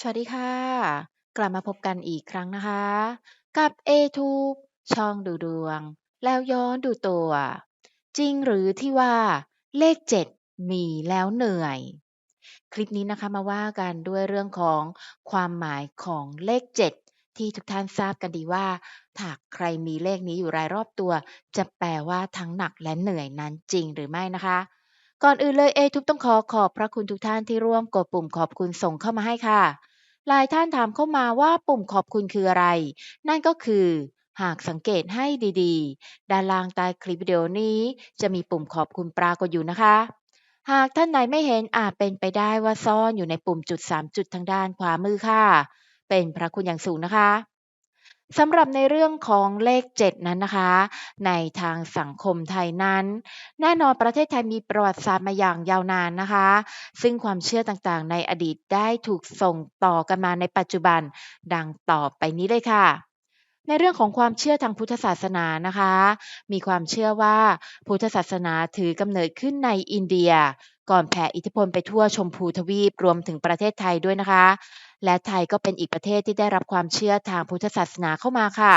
สวัสดีค่ะ กลับมาพบกันอีกครั้งนะคะ กับ a t u b e ช่องดูดวง แล้วย้อนดูตัว จริงหรือที่ว่า เลข 7 มีแล้วเหนื่อย คลิปนี้นะคะมาว่ากันด้วยเรื่องของความหมายของเลข 7 ที่ทุกท่านทราบกันดีว่าหาใครมีเลขนี้อยู่รายรอบตัว จะแปลว่าทั้งหนักและเหนื่อยนั้นจริงหรือไม่นะคะ ก่อนอื่นเลยเอทุบต้องขอขอบพระคุณทุกท่านที่ร่วมกดปุ่มขอบคุณส่งเข้ามาให้ค่ะ หลายท่านถามเข้ามาว่าปุ่มขอบคุณคืออะไร นั่นก็คือ หากสังเกตให้ดีๆ ด้านล่างใต้คลิปวิดีโอนี้ จะมีปุ่มขอบคุณปรากฏอยู่นะคะ หากท่านไหนไม่เห็นอาจเป็นไปได้ว่าซ่อนอยู่ในปุ่มจุด 3 จุดทางด้านขวามือค่ะ เป็นพระคุณอย่างสูงนะคะ สำหรับในเรื่องของเลข 7 นั้นนะคะ ในทางสังคมไทยนั้น แน่นอนประเทศไทยมีประวัติศาสตร์มาอย่างยาวนานนะคะ ซึ่งความเชื่อต่างๆ ในอดีตได้ถูกส่งต่อกันมาในปัจจุบัน ดังต่อไปนี้เลยค่ะ ในเรื่องของความเชื่อทางพุทธศาสนานะคะ มีความเชื่อว่าพุทธศาสนาถือกำเนิดขึ้นในอินเดีย ก่อนแผ่อิทธิพลไปทั่วชมพูทวีปรวมถึงประเทศไทยด้วยนะคะ และไทยก็เป็นอีกประเทศที่ได้รับความเชื่อทางพุทธศาสนาเข้ามาค่ะ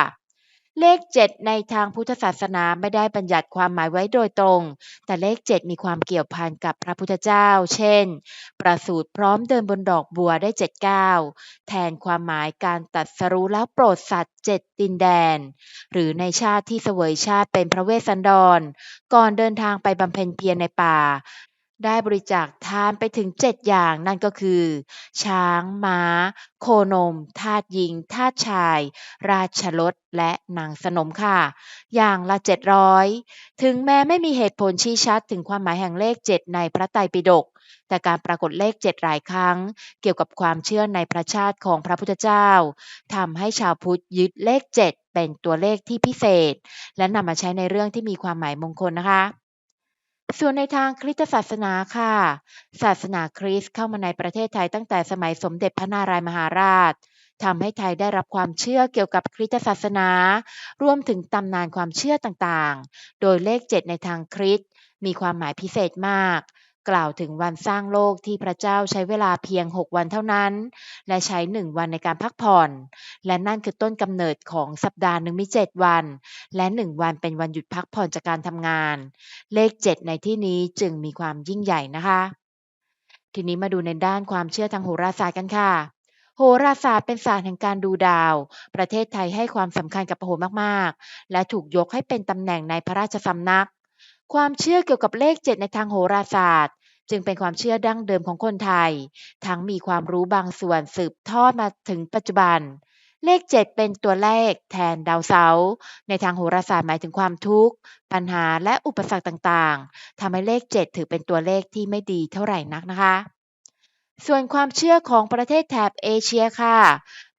เลข 7 ในทางพุทธศาสนาไม่ได้บัญญัติความหมายไว้โดยตรง แต่เลข 7 มีความเกี่ยวพันกับพระพุทธเจ้า เช่น ประสูติพร้อมเดินบนดอกบัวได้7ก้าวแทนความหมายการตัดสรู้แล้วโปรดสัตว์เจ็ดดินแดน หรือในชาติที่เสวยชาติเป็นพระเวสสันดร ก่อนเดินทางไปบำเพ็ญเพียรในป่า ได้บริจาคทานไปถึง 7 อย่างนั่นก็คือ ช้างม้า โคนม ทาสหญิง ทาสชาย ราชรถและนางสนมค่ะ อย่างละ 700 ถึงแม้ไม่มีเหตุผลชี้ชัดถึงความหมายแห่งเลข 7 ในพระไตรปิฎกแต่การปรากฏเลข7หลายครั้ง เกี่ยวกับความเชื่อในพระชาติของพระพุทธเจ้าทำให้ชาวพุทธยึดเลข7เป็นตัวเลขที่พิเศษ และนำมาใช้ในเรื่องที่มีความหมายมงคลนะคะ ส่วนในทางคริสตศาสนาค่ะ ศาสนาคริสต์เข้ามาในประเทศไทยตั้งแต่สมัยสมเด็จพระนารายมหาราชทำให้ไทยได้รับความเชื่อเกี่ยวกับคริสตศาสนา รวมถึงตำนานความเชื่อต่างๆ โดยเลขเจ็ดในทางคริสต์มีความหมายพิเศษมาก กล่าวถึงวันสร้างโลกที่พระเจ้าใช้เวลาเพียง 6 วันเท่านั้น และใช้1วันในการพักผ่อน และนั่นคือต้นกำเนิดของสัปดาห์หนึ่งมี 7 วัน และ 1 วันเป็นวันหยุดพักผ่อนจากการทำงาน เลข 7 ในที่นี้จึงมีความยิ่งใหญ่นะคะ ทีนี้มาดูในด้านความเชื่อทางโหราศาสตร์กันค่ะโหราศาสตร์เป็นศาสตร์แห่งการดูดาว ประเทศไทยให้ความสำคัญกับโหรมาก ๆ และถูกยกให้เป็นตำแหน่งในพระราชสำนัก ความเชื่อเกี่ยวกับเลขเจ็ดในทางโหราศาสตร์ จึงเป็นความเชื่อดั้งเดิมของคนไทย ทั้งมีความรู้บางส่วนสืบทอดมาถึงปัจจุบัน เลข 7 เป็นตัวเลขแทนดาวเสาร์ในทางโหราศาสตร์หมายถึงความทุกข์ ปัญหาและอุปสรรคต่างๆทำให้เลข 7 ถือเป็นตัวเลขที่ไม่ดีเท่าไหร่นักนะคะส่วนความเชื่อของประเทศแถบเอเชียค่ะ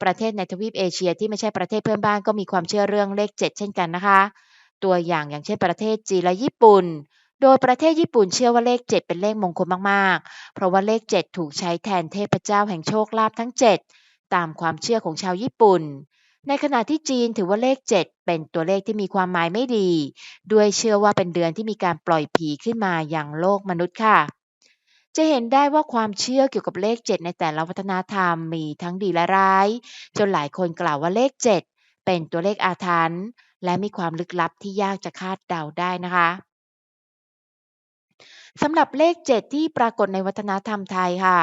ประเทศในทวีปเอเชียที่ไม่ใช่ประเทศเพื่อนบ้านก็มีความเชื่อเรื่องเลข 7 เช่นกันนะคะ ตัวอย่างอย่างเช่นประเทศจีนและญี่ปุ่น โดยประเทศญี่ปุ่นเชื่อว่าเลข 7 เป็นเลขมงคลมากๆ เพราะว่าเลข 7 ถูกใช้แทนเทพเจ้าแห่งโชคลาภทั้ง 7 ตามความเชื่อของชาวญี่ปุ่น ในขณะที่จีนถือว่าเลข 7 เป็นตัวเลขที่มีความหมายไม่ดี ด้วยเชื่อว่าเป็นเดือนที่มีการปล่อยผีขึ้นมาอย่างโลกมนุษย์ค่ะ จะเห็นได้ว่าความเชื่อเกี่ยวกับเลข 7 ในแต่ละวัฒนธรรมมีทั้งดีและร้าย จนหลายคนกล่าวว่าเลข 7 เป็นตัวเลขอาถรรพ์และมีความลึกลับที่ยากจะคาดเดาได้นะคะ สำหรับเลข 7 ที่ปรากฏในวัฒนธรรมไทยค่ะ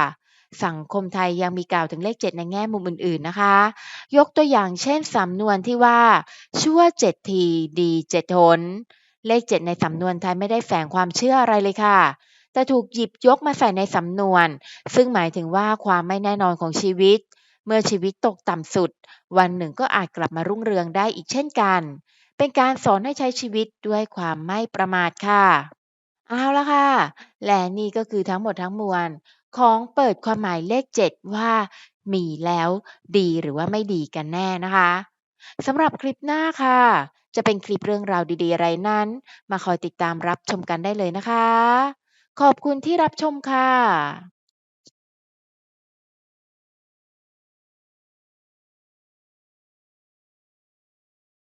สังคมไทยยังมีกล่าวถึงเลข 7 ในแง่มุมอื่นๆนะคะ ยกตัวอย่างเช่นสำนวนที่ว่า ชั่วเจ็ดทีดีเจ็ดทน เลข 7 ในสำนวนไทยไม่ได้แฝงความเชื่ออะไรเลยค่ะ แต่ถูกหยิบยกมาใส่ในสำนวน ซึ่งหมายถึงว่าความไม่แน่นอนของชีวิต เมื่อชีวิตตกต่ำสุด วันหนึ่งก็อาจกลับมารุ่งเรืองได้อีกเช่นกัน เป็นการสอนให้ใช้ชีวิตด้วยความไม่ประมาทค่ะ เอาละค่ะ และนี่ก็คือทั้งหมดทั้งมวลของเปิดความหมายเลข 7 ว่า มีแล้วดีหรือว่าไม่ดีกันแน่นะคะสำหรับคลิปหน้าค่ะ จะเป็นคลิปเรื่องราวดีๆ อะไรนั้น มาคอยติดตามรับชมกันได้เลยนะคะ ขอบคุณที่รับชมค่ะ